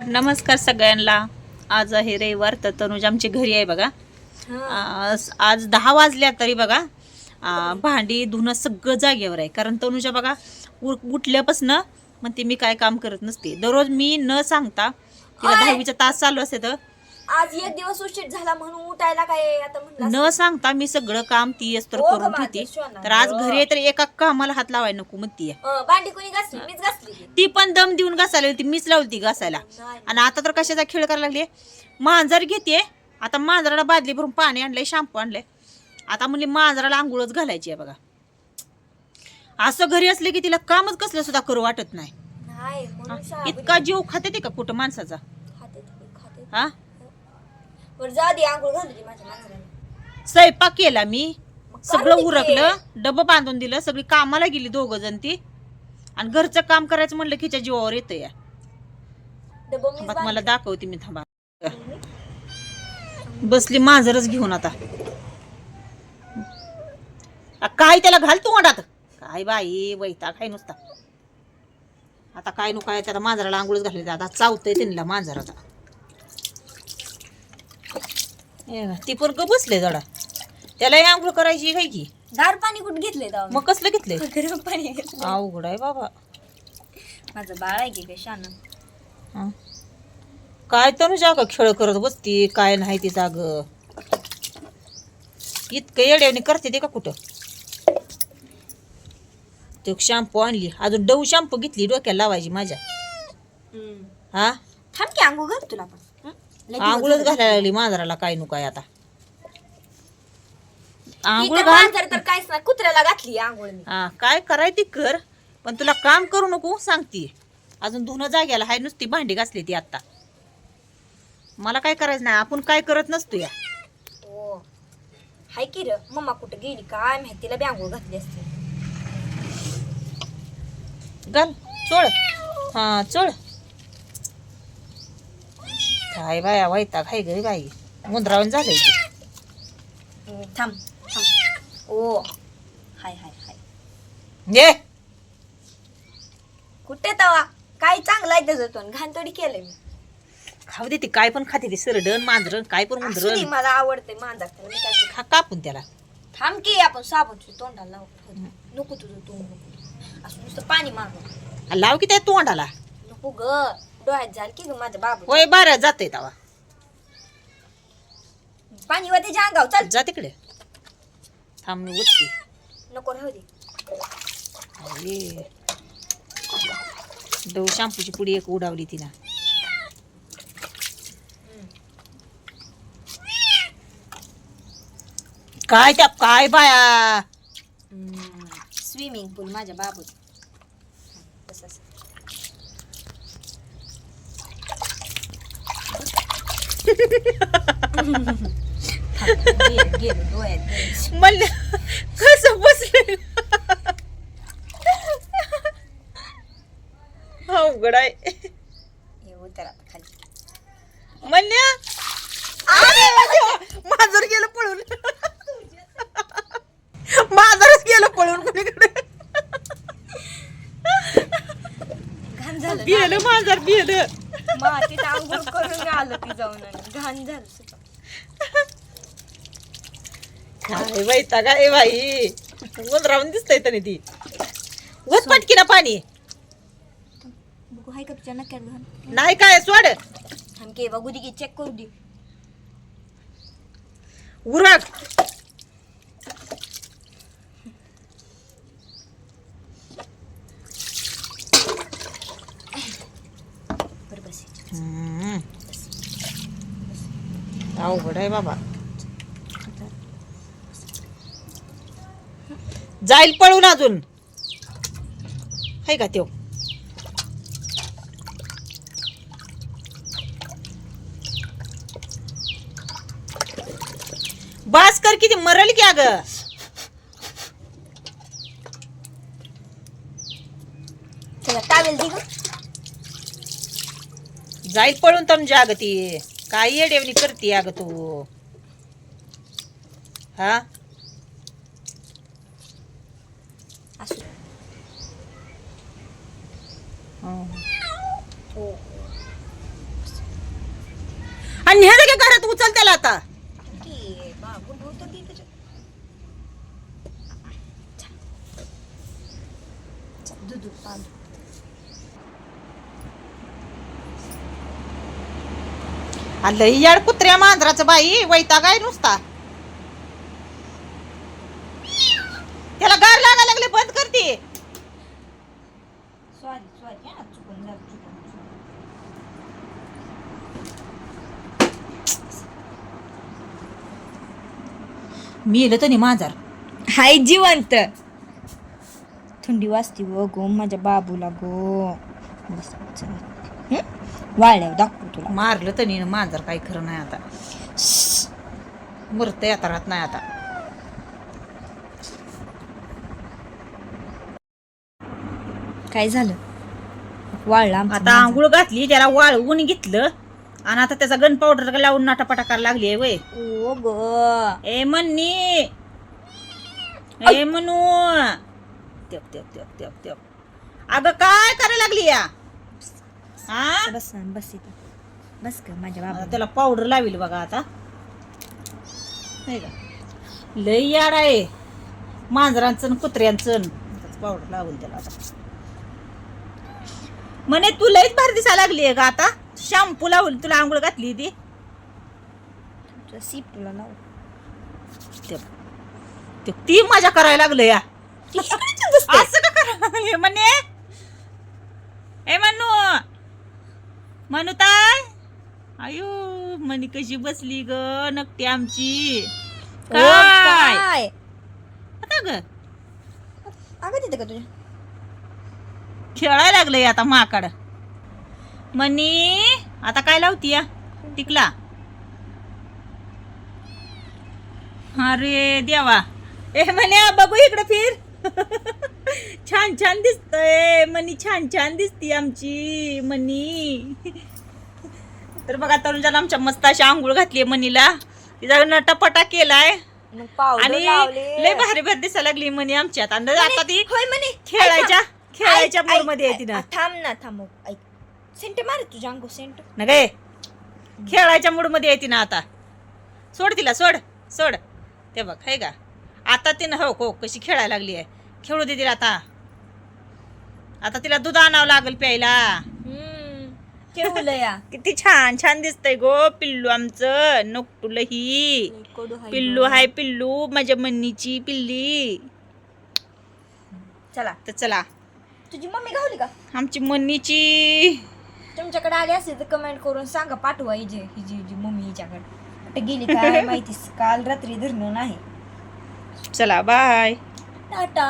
नमस्कार सगळ्यांना. आज आहे रविवार तर तनुज आमची घरी आहे बघा. आज आज दहा वाजल्या तरी बघा आ, भांडी धुणं सगळं जागेवर आहे. कारण तनुजा बघा उ उठल्यापासनं म्हणते मी काय काम करत नसते. दररोज मी न सांगता तिला. दहावीचा तास चालू असते तर आज एक दिवस उशीर झाला म्हणून उठायला काय आता म्हणलं न सांगता मी सगळं काम ती असतं हो ग करून ठेवते. सोनं. तर आज घरी आहे तर एका कामाला हात लावायला नको म्हणते अं, भांडी कोणी घासली? मीच घासली ती. ती पण दम देऊन घासायला होती मीच लावली ती घासायला. नाही. आणि आता तर कशाचा खेळ करायला लागले मांजर घेते आता मांजराला बादली भरून पाणी आणलंय शॅम्पू आणलंय. आता म्हणली मांजराला आंघोळच घालायची आहे बघा. असं घरी असले की तिला कामच कसलं सुद्धा करू वाटत नाही. नाही म्हणून हा, शाळा इतका जीव खाते ते का कुठं माणसाचा? खाते ते, खाते हा? बरं जा दे आंघोळ घालली माझ्या मांजराला स्वयंपाक केला मी. सगळं उरकलं डबं बांधून दिलं सगळी कामाला गेली दोघ जण ती. आणि घरचं काम करायचं म्हणलं की जीवावर येतं या. डबं थांबा, मला. दाखवते मी थांबा. बसली मांजरच घेऊन आता. आ, काय त्याला घाल तू वाटात काय बाई वैता काय नुसता. आता काय नु काय त्याला मांजराला आंघोळच घालली आता चावतंय त्यांना मांजर आता ती पण ग बसले जडा त्याला आंघोळ करायची काय की? गार पाणी कुठे मी? मग कसलं घेतलंय? गरम पाणी घेतलं अवघड आहे बाबा. माझं बाळ आहे की काय शान. हं. काय तर जाग खेळ करत बसती काय नाही ती जाग. इतकं येड्याने करते ते का कुठं? ते शॅम्पू आणली. अजून डव शॅम्पू घेतली डोक्याला लावायची माझ्या. हा? थांब की आंघोळ घाल तुला पण आंघोळच. घालायला लागली मांजराला काय नु काय आता. आंघोळ तर घाल. मांजर तर काहीच नाही कुत्र्याला घातली आंघोळ मी. हा काय कराय ती कर पण तुला काम करू नको सांगती. अजून धुणं जाग्याला हाय नुसती भांडी घासली ती आता. मला काय करायचं नाही आपण काय करत नसतो या. हो. हाय की र मम्मा कुठं गेली काय माहिती तिला बी आंघोळ घातली असते. घाल चोळ. हा चोळ. काय बाया वैताग हाय गरी बाई. मुंद्रावून झालंय ते. हं, थांब थांब. ओ हाय हाय हाय. ये. कुठे तवा? काय चांगलं आहे त्याचं तोंड? घाण थोडी केलंय मी. खाऊ दे ती काय पण खाते ती सरडण मांजरण काय पण असू दे, मुंद्रण मला आवडते मांजर मी काय करू? खा कापून त्याला. थांब की आपण साबण तोंडाला लावू. नको तुझं तोंड नको. असं नुसतं पाणी आ, लाव की त्या तोंडाला. नको ग. डोळ्यात झाल की ग माझ्या बाबू. होय बारा जाते तवा. पाणी वा त्याच्या अंगाव चाल. जा तिकडे. थांब मी उठते. नको राहू दे. अरे. डव शॅम्पूची पुडी एक उडावली तिला. काय त्या काय बाया? स्विमिंग पूल माझ्या बाबू गेलं, गेलं, गेलं. म्हणलं कसं बसले? आहे. हे आता खाली म्हणल्या माझर गेलं पळून. माझरच गेलं पळून कुणीकडे? घाण झालं ना. बिलं बिलं मातीत आंघोळ करून आलं ती जाऊन आणि घाण झालं. काय वैता काय बाई? राहून दिसतंय तरी ती. वत पटकीना पाणी. बघू हाय का तुझ्या नक्यात घाण? नाही काय सोड. थांबके बघू दे की चेक करू दे. उरक बरं बस हम्म. अवघड आहे बाबा. जाईल पळून अजून. आहे का त्यो? बास कर किती मरल की अगं? जाईल पळून तुमच्या अगं ती. काय येडेवणी करते अगं तू? हा? हं. हो. आणि ह्या की घरात उचल त्याला आता. दूध आलं याड कुत्र्या मांजराचं बाई वैता काय नुसता. त्याला गार लागा लागले बंद करते. सॉरी सॉरी चुकून झालं चुकून मी येलं तर मांजर. हाय जिवंत. थंडी वाजती व गो माझ्या बाबूला गो. बस? वाळल्यावर दाखवू तुला. मारलं तर मांजर काही खरं नाही आता. मरतय आता राहत नाही आता. काय झालं? वाळला आमचं आता आंघोळ घातली त्याला वाळवून घेतलं आणि आता त्याचा गन पावडर लावून नाटापाटा करायला लागली आहे वय. ओ ग. ए मन्नी. ए म्हणू तेप तेप तेप तेप तेप. अगं काय करायला लागली या? हा? बस ना बस इथं. बस ग माझ्या बाबा त्याला पावडर लावील बघा आता. नाही का लय याड आहे. मांजरांचं आणि कुत्र्यांचं पावडर लावून त्याला आता. म्हणे तू लयच भारी दिसायला लागली आहे का आता. शॅम्पू लावून तुला आंघोळ घातली ती तुझा सीप तुला लाव. ते- ते- ती मजा करायला लागलं या. असं का करायला लागले म्हणे? ए म्हणू म्हणू ताय आयु मनी कशी बसली ग नकटी आमची. काय? काय? आता ग. का तुझ्या? खेळायला लागलंय आता माकड. मनी आता काय लावती या टिकला. अरे देवा. ए म्हणे बघू इकडे फिर. छान छान दिसतय. मनी छान छान दिसती आमची मनी. तर बघा तरुणाला आमच्या मस्त अशी आंघोळ घातली मनीला. तिचा नटापटा केलाय. आणि लय भारी भारी दिसायला लागली मनी आमच्यात. आणि आता ती खेळायच्या खेळायच्या मूडमध्ये ऐक, येते ना थांब ना थांब ऐक. सेंट मार तुझ्या अंगो सेंट. ना गे खेळायच्या मूडमध्ये येते ना आता. सोड तिला सोड सोड. ते बघ आहे का? आता तिनं हो हो कशी खेळायला लागली आहे खेळू दे तिला आता. आता तिला दूध आणावं लागेल प्यायला. या. किती छान छान दिसतंय गो पिल्लू आमचं. नकटुलं ही पिल्लू. हाय पिल्लू माझ्या मन्नीची पिल्ली. चला तर चला. तुझी मम्मी गावली का? आमची मन्नीची तुमच्याकडे आली असेल तर कमेंट करून सांगा पाठवा हिची हिची हिची मम्मी हिच्याकडे. कुठे गेली काय माहिती काल रात्री धरणं नाही. चला बाय टाटा.